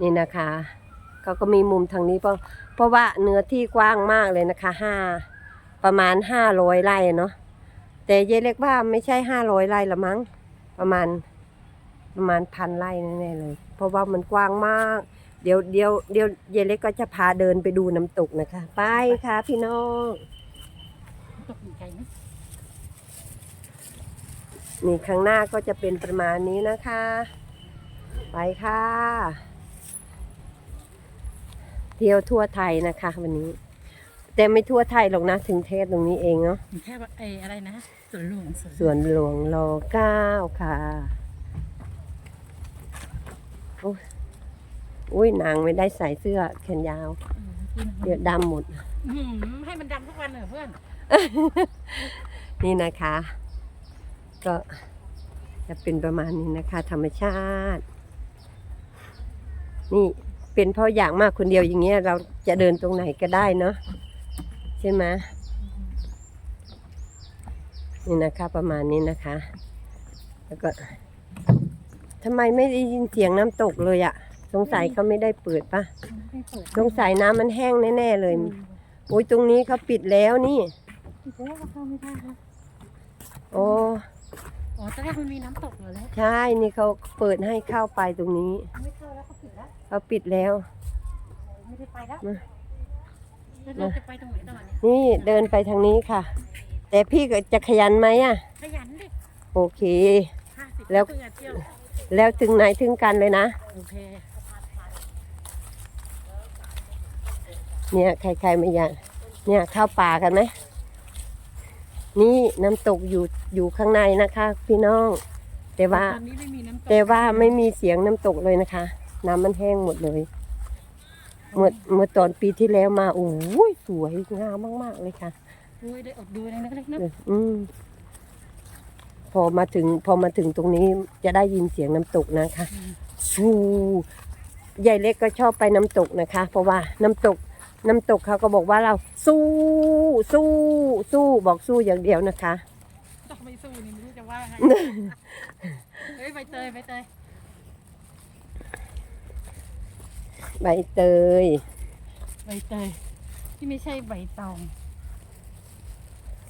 นี่นะคะเขาก็มีมุมทางนี้เพราะเพราะว่าเนื้อที่กว้างมากเลยนะคะห้าประมาณห้าร้อยไร่เนาะแต่เยเล็กว่าไม่ใช่ห้าร้อยไร่ละมั้งประมาณประมาณพันไร่แน่เลย เพราะว่ามันกว้างมาก เดี๋ยวเดี๋ยวเดี๋ยวเยเล็กก็จะพาเดินไปดูน้ำตกนะคะ ไปค่ะพี่น้องตกอยู่ไกลไหมนี่ข้างหน้าก็จะเป็นประมาณนี้นะคะ ไปค่ะ เที่ยวทั่วไทยนะคะ วันนี้ แต่ไม่ทั่วไทยหรอกนะถึงเทศตรงนี้เองเนาะแค่ว่าไอ้อะไรนะสวนหลวงสวนสวนหลวงรอเก้าค่ะโอ้ยอุ้ยนางไม่ได้ใส่เสื้อแขนยาว เดี๋ยวดำหมดอื้อหือให้มันดำทุกวันเหรอเพื่อน นี่นะคะ ก็จะเป็นประมาณนี้นะคะ ธรรมชาติ นี่ เป็นเพราะอยากมากคนเดียวอย่างเงี้ย เราจะเดินตรงไหนก็ได้เนาะใช่ไหมนี่นะคะ ประมาณนี้นะคะ แล้วก็ทำไมไม่ได้ยินเสียงน้ำตกเลยอะสงสัยเขาไม่ได้เปิดปะไม่เปิดสงสัยน้ำมันแห้งแน่ๆเลย โอ้ยตรงนี้เขาปิดแล้วนี่ปิดแล้วก็เข้าไม่ได้ครับโอ้อ๋อตอนแรกมันมีน้ำตกเหรอแล้วใช่นี่เขาเปิดให้เข้าไปตรงนี้ ไม่เข้าแล้ว เขาปิดแล้วเขาปิดแล้ว ไม่ได้ไปแล้วมา แล้วเราจะไปตรงไหนต่อเนี่ยนี่เดินไปทางนี้ค่ะ แต่พี่ก็จะขยันไหมอะ ขยันดิโอเค ห้าสิบแล้ว เพื่อเที่ยวแล้วถึงไหนถึงกันเลยนะ โอเคเนี่ยใครๆไม่อยากเนี่ยเข้าป่ากันไหมนี่น้ำตกอยู่อยู่ข้างในนะคะ พี่น้อง แต่ว่าตอนนี้ไม่มีน้ำตกแต่ว่าไม่มีเสียงน้ำตกเลยนะคะ น้ำมันแห้งหมดเลยเมื่อเมื่อตอนปีที่แล้วมาโอ้ยสวยงามมาก ๆ เลยค่ะดูได้อดดูเลยนะเล็กๆนะเอออืมพอมาถึง พอมาถึงตรงนี้จะได้ยินเสียงน้ำตกนะคะฟูยายเล็กก็ชอบไปน้ำตกนะคะ เพราะว่าน้ำตกน้ำตกเขาก็บอกว่าเราสู้สู้สู้บอกสู้อย่างเดียวนะคะต้องไปสู้นี่ไม่รู้จะว่าไงเฮ้ยใบเตยใบเตย ใบเตย ใบเตย ที่ไม่ใช่ใบตอง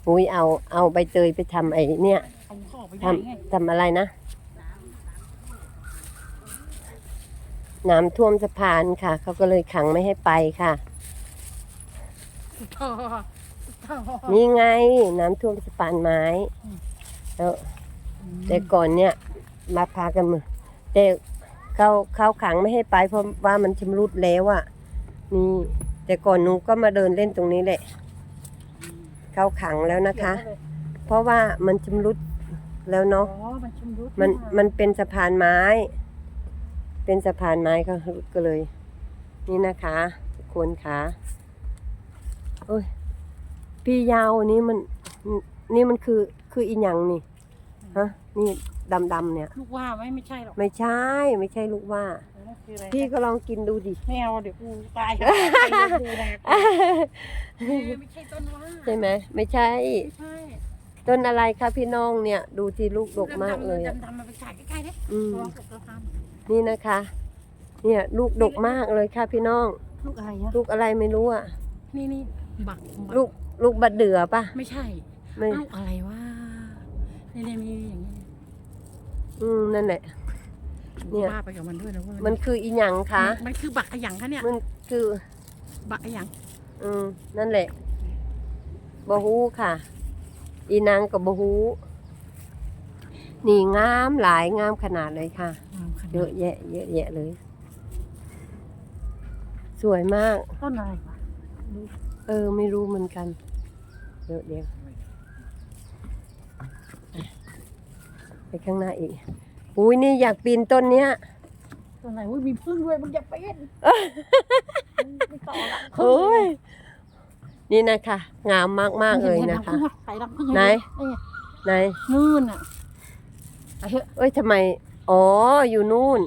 อุ้ยเอาเอาใบเตยไปทำไอ้เนี่ยเอาเข้าออกไปทได้ไงำทำอะไรนะ น้ำท่วมสะพานค่ะ เขาก็เลยขังไม่ให้ไปค่ะต่อต่อนี่ไง น้ำท่วมสะพานไม้อืมแล้ว แต่ก่อนเนี่ยมาพากันมาแต่ เขาเขาขังไม่ให้ไปเพราะว่ามันชำรุดแล้วอะ่ะ นี่ แต่ก่อนหนูก็มาเดินเล่นตรงนี้แหละ เขาขังแล้วนะคะ เพราะว่ามันชำรุดแล้วอ๋เนาะอมันชำรุดมันากมันเป็นสะพานไม้ เป็นสะพานไม้ก็ก็เลย นี่นะคะทุกคนค่ะโอ้ยพี่ยาวนี่มัน นี่มันคือคืออีหยังนี่ ฮะ นี่ดำดำๆเนี่ย ลูกว่าไหมไม่ใช่หรอกไม่ใช่ ไม่ใช่ลูกว่านั่นคืออะไรพี่ก็ลองกินดูดิ ไม่เอาเดี๋ยวกูตายดูแลไม่ใช่ต้นว่าใช่ไหมไม่ใช่ ไม่ใช่ต้นอะไรคะพี่น้องเนี่ย ดูที่ลูกดกมากเลยอะดำๆมันไปถ่ายใกล้ๆดิอืมลองกดตัวทนี่นะคะ เนี่ยลูกดกมากเลยค่ะพี่น้องำลูกอะไรอะลูกอะไรไม่รู้อะ นี่นี่บักบักลูกลูกบัดเดือปะไม่ใช่ไม่ ลูกอะไรวะนี่นี่มีอย่างนี้ อืมนั่นแหละ เนี่ยว่าไปกับมันด้วยนะเว่ามันคืออีหยังคะมันคือบักขยังคะเนี่ยมันคือ บักขยังอืมนั่นแหละบะฮูค่ะ อีนางกับบะฮูนี่งามหลายงามขนาดเลยค่ะ เยอะแยะ เยอะแยะเลย สวยมาก ต้นอะไรวะเออ ไม่รู้เหมือนกัน เดี๋ยวเดี๋ยว ไปข้างหน้าอีก อุ้ยนี่อยากปีนต้นเนี้ยต้นอะไรอุ้ยมีพึ่งด้วยมึงอย่าไปเล่นไม่ต่อละโอ้ยนี่นะคะงามมากๆเลยนะคะใส่รังพึ่งไหนนี่ไงไหนนู่นอะไปเถอะเอ้ยทำไม อ๋ออยู่นู่น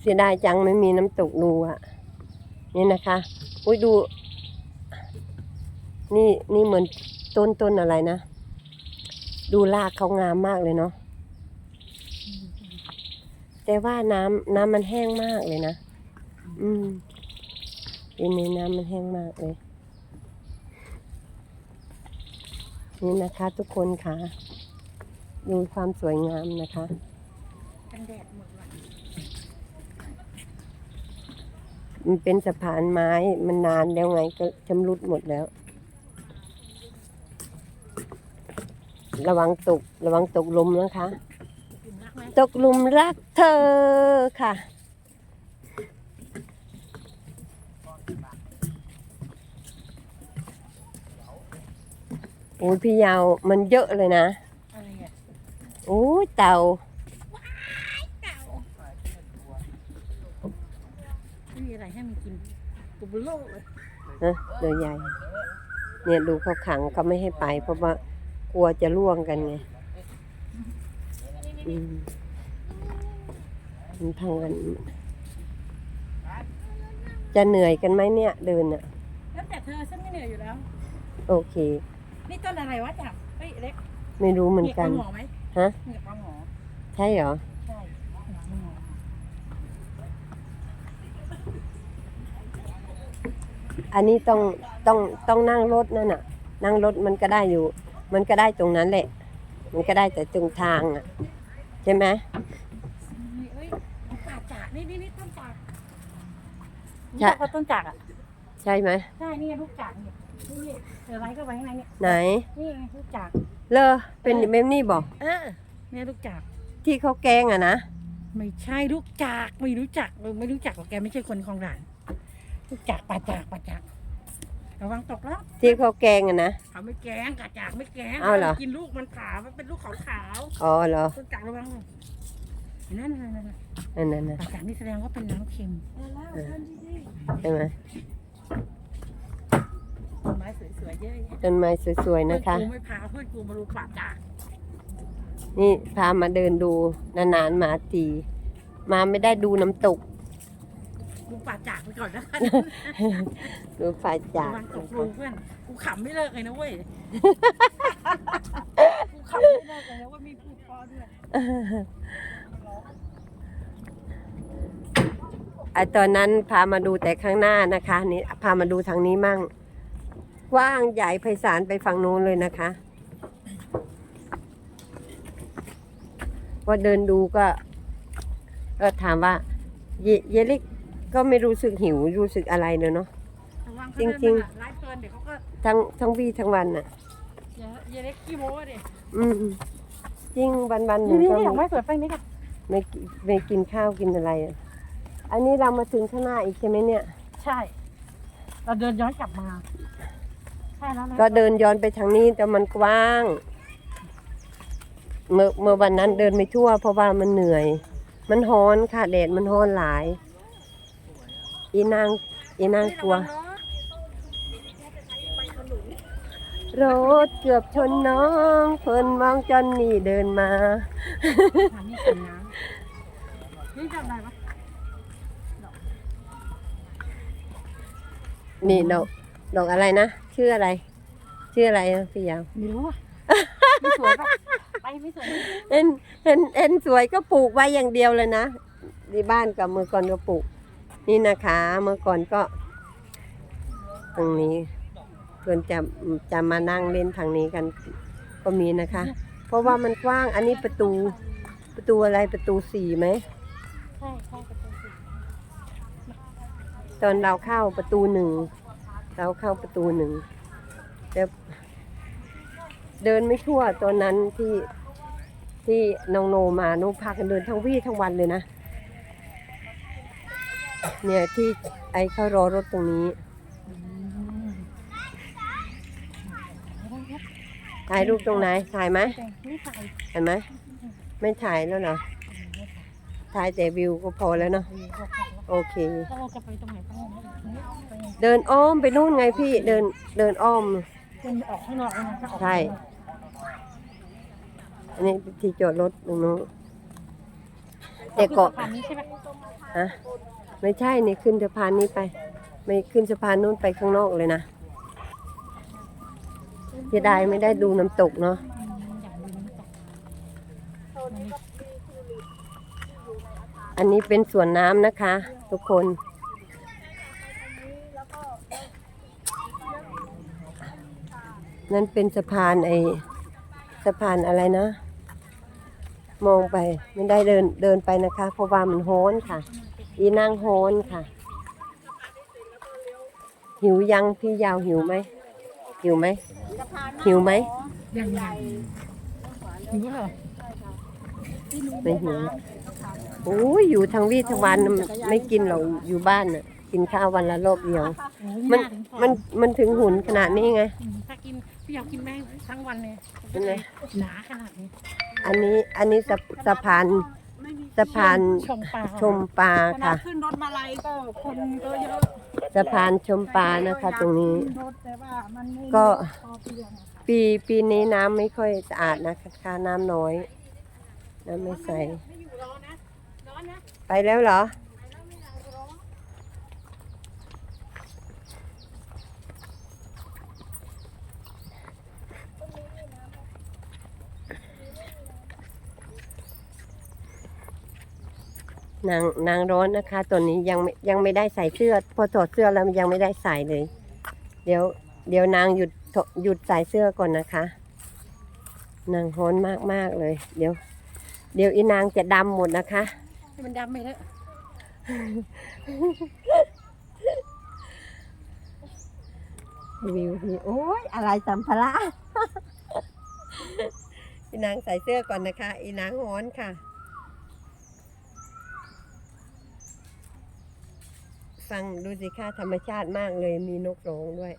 เสียดายจังไม่มีน้ำตกดูอะ นี่นะคะอุ้ยดู นี่นี่เหมือนต้นต้นอะไรนะ ดูรากเขางามมากเลยเนาะแต่ว่าน้ำน้ำมันแห้งมากเลยนะ อืมปีนี้น้ำมันแห้งมากเลย นี่นะคะทุกคนค่ะ ดูความสวยงามนะคะกันแดดหมดว่ะ มันเป็นสะพานไม้มันนานแล้วไงก็ชำรุดหมดแล้ว ระวังตก ระวังตกหลุมนะคะกินรักไหมตกหลุมรักเธอค่ะ โอ้ยพี่ยาวมันเยอะเลยนะอะไรอะโอ้ยเต่า เก่าไม่มี อะไรให้มันกินตัวเบลโลกเลยนะตัวใหญ่เนี่ยดูเขาขังเขาไม่ให้ไปเพราะว่ากลัวจะล่วงกันไงอืมมันพังกัน จะเหนื่อยกันไหมเนี่ย เดินอะ แล้วแต่เธอฉันไม่เหนื่อยอยู่แล้ว โอเค นี่ต้นอะไรวะจับเฮ้ยเล็กไม่รู้เหมือนกันปลาหมอไหมฮะเหงือกปลาหมอใช่เหรอ ใช่เหงือกปลาหมอ อันนี้ต้องต้องต้องนั่งรถนั่นน่ะ นั่งรถมันก็ได้อยู่ มันก็ได้ตรงนั้นแหละ มันก็ได้แต่ตรงทางอะใช่ไหมนี่เอ้ยเอาป่าจากนี่นี่นี่ต้นจากใช่นี่เขาต้นจากอะใช่ไหมใช่นี่ไงลูกจากเนี่ยนี่นี่เธอไว้ก็ไว้ข้างในเนี่ยไหนนี่ไงลูกจากเลอเป็นแบบนี้บอกเออเนี่ยลูกจากที่เขาแกงอะนะไม่ใช่ลูกจากไม่รู้จักเออไม่รู้จักหรอกแกไม่ใช่คนคลองด่านลูก จากป่าจากป่าจากระวังตกแล้วที่เขาแกงอะนะ เขาไม่แกงกะจากไม่แกงเอาเหรอ กินลูกมันขาวมันเป็นลูกขาวขาวอ๋อเหรอๆต้นจากระวังเห็นนั่นนั่นนั่นนั่นนั่นนั่นนะป่าจากนี่แสดงว่าเป็นน้ำเค็มใช่ไหมต้นไม้สวยๆเยอะแยะต้นไม้สวยๆนะคะ เพื่อนกูไม่พาเพื่อนกูมาดูป่าจากนี่พามาเดินดูนานๆมาทีมาไม่ได้ดูน้ำตก ดูป่าจากไปก่อนนะดูฝ่ายจากระวังตกรูเพื่อนกูขำไม่เลิกเลยนะเว้ยกูขำไม่เลิกเลยนะว่ามีพูดพอด้วยไอตอนนั้นพามาดูแต่ข้างหน้านะคะนี่พามาดูทางนี้มั่งกว้างใหญ่ไพศาลไปฝั่งนู้นเลยนะคะว่าเดินดูก็ ก็ถามว่า เยเยลิก ก็ไม่รู้สึกหิวรู้สึกอะไรเลยเนาะ ระวังเขาจริเดิงนๆมาไลฟ์เพลินเดี๋ยวเขาก็ทั้งทั้งวี่ทั้งวันน่ะ อย่าอย่าเล็กขี้โม้ดิอืมจริงวันวันๆหนึ่นี่งนี่ก็นี่ดอกไม้สวยไปนี่ค่ะไม่กิไม่กินข้าวกินอะไรอะอันนี้เรามาถึงข้างหน้าอีกใช่ไหมเนี่ย ใช่ เราเดินย้อนกลับมา ใช่แล้วนะก็เดินย้อนไปทางนี้แต่มันกว้าง เมื่อเมื่อวันนั้นเดินไม่ทั่ว เพราะว่ามันเหนื่อย มันฮ้อนค่ะแดดมันฮ้อนหลาย อีนางอีนางกลัว รถเกือบชนน้องเพิ่นมองจอนนี่เดินมาถามนี่กินน้ำนี่จำได้ปะนี่ดอกดอกอะไรนะ ชื่ออะไร ชื่ออะไรนะพี่ยาวไม่รู้อะไม่สวยปะไปไม่สวยเห็นเห็นเห็นสวยก็ปลูกไว้อย่างเดียวเลยนะที่บ้านกับเมื่อก่อนก็ปลูก นี่นะคะเมื่อก่อนก็ ตรงนี้เพื่อนจะจะมานั่งเล่นทางนี้กันก็มีนะคะ เพราะว่ามันกว้างอันนี้ประตูประตูอะไรประตูสี่ไหมใช่ใช่ประตูสีตอนเราเข้าประตูหนึ่งเราเข้าประตูหนึ่งแต่เดินไม่ทั่วตอนนั้นที่ที่น้องโนมาโนพากันเดินทั้งวี่ทั้งวันเลยนะ เนี่ยที่ไอเข้ารอรถตรงนี้อืมถ่ายรูปตรงไหนถ่ายไหมไม่ใส่เห็นไหมไม่ถ่ายแล้วเหรอถ่ายแต่วิวก็พอแล้วเนาะโอเคถ้าเราจะไปตรงไหนต้องไปเดินอ้อมไปนู่นไงพี่เดินเดินอ้อมคุณออกข้างนอกแล้วนะถ้าออกใช่อันนี้ที่จอดรถตรงนู้นแต่เกาะผ่านนี้ใช่ไหมฮะ ไม่ใช่นี่ขึ้นสะพานนี้ไป ไม่ขึ้นสะพานนู้นไปข้างนอกเลยนะเสียดายไม่ได้ดูน้ำตกเนาะอันนี้เป็นสวนน้ำนะคะ ทุกคน นั่นเป็นสะพานไอสะพานอะไรนะ มองไปไม่ได้เดินเดินไปนะคะ เพราะว่ามันโหนค่ะ อีนางโหนค่ะ หิวยังพี่ยาวหิวไหมหิวไหมหิวไหมยังไงหิวเหรอไม่หิวโอ้ยอยู่ทางวี่ทางวันน่ะไม่กินหรอกอยู่บ้านน่ะ กินข้าววันละรอบเดียวโอ้ยมันาถึงพอมันมันถึงหุ่นขนาดนี้ไงอืมถ้ากินพี่อยากกินแม่งทั้งวันเลยเป็นไงหนาขนาดนี้ อันนี้อันนี้สะสะพาน สะพานชมปลาชมปลาขนาค่ะดขึ้นรถมาลัยก็คนก็เยอะสะพานชมปลานะคะตรงนี้ขึ้รถแต่ว่ามันไม่ก็ พอเพียงอะค่ะปีปีนี้น้ำไม่ค่อยสะอาดนะคะน้ำน้อย น้ำไม่ใส ไม่อยู่ร้อนนะร้อนนะไปแล้วเหรอ นางนางร้อนนะคะตัวนี้ยังไม่ยังไม่ได้ใส่เสื้อ พอถอดเสื้อแล้วยังไม่ได้ใส่เลย เดี๋ยว เดี๋ยวนางหยุดถหยุดใส่เสื้อก่อนนะคะนางร้อนมากมากๆเลย เดี๋ยว เดี๋ยวอีนางจะดำหมดนะคะให้มันดำไปเถอะวิวดีโอ้ยอะไรสัมภาระอีนางใส่เสื้อก่อนนะคะ อีนางฮ้อนค่ะ ฟังดูสิค่ะธรรมชาติมากเลยมีนกร้องด้วย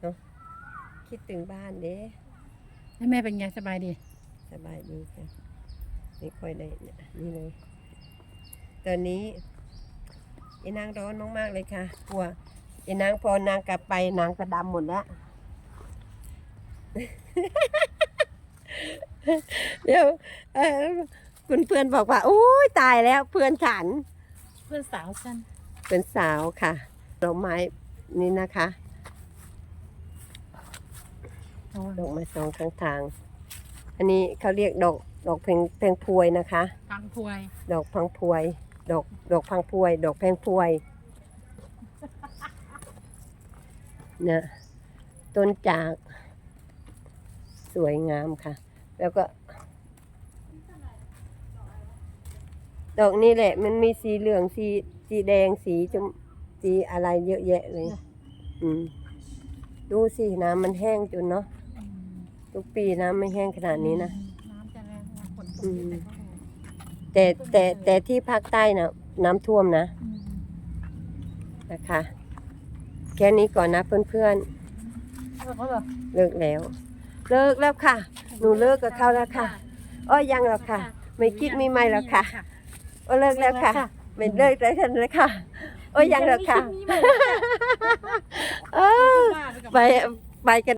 เนาะคิดถึงบ้านเด้แล้วแม่เป็นไงสบายดี สบายดีค่ะไม่ค่อยได้เนี่ยนี่เลย ตอนนี้อีนางร้อนมากๆเลยค่ะกลัวอีนางพอนางกลับไปนางก็ดำหมดแล้ว เดี๋ยวเออคุณเพื่อนบอกว่าโอ้ยตายแล้วเพื่อนฉัน เพื่อนสาวฉัน เป็นสาวค่ะดอกไม้นี่นะคะโอ้ดอกไม้สองข้างทาง อันนี้เขาเรียกดอกดอกเพลงเพลงพวยนะคะฟังพวย ดอกพังพวย ดอกดอกพังพวย ดอกแพงพวยเนี่ยต้นจากสวยงามค่ะ แล้วก็ดอกนี้แหละมันมีสีเหลืองสี สีแดงสีจมสีอะไรเยอะแยะเลย อืม ดูสิน้ำมันแห้งจนเนาะอืมทุกปีน้ำไม่แห้งขนาดนี้นะน้ำจะแรงนะฝนตกอืมเยอะแต่แต่แต่ที่ภาคใต้นะน้ำท่วมนะอืมนะคะ แค่นี้ก่อนนะเพื่อนแล้วก็แบบๆเลิกแล้ว เลิกแล้วค่ะ หนูเลิกกับเขาแล้วค่ะอ้อยังหรอกค่ะ ไม่คิดมีไม่หรอกค่ะโอ้เลิกแล้วค่ะ ไม่เลิกแล้วกันเลยค่ะ โอ้ยังหรอกค่ะ เออไปไปกัน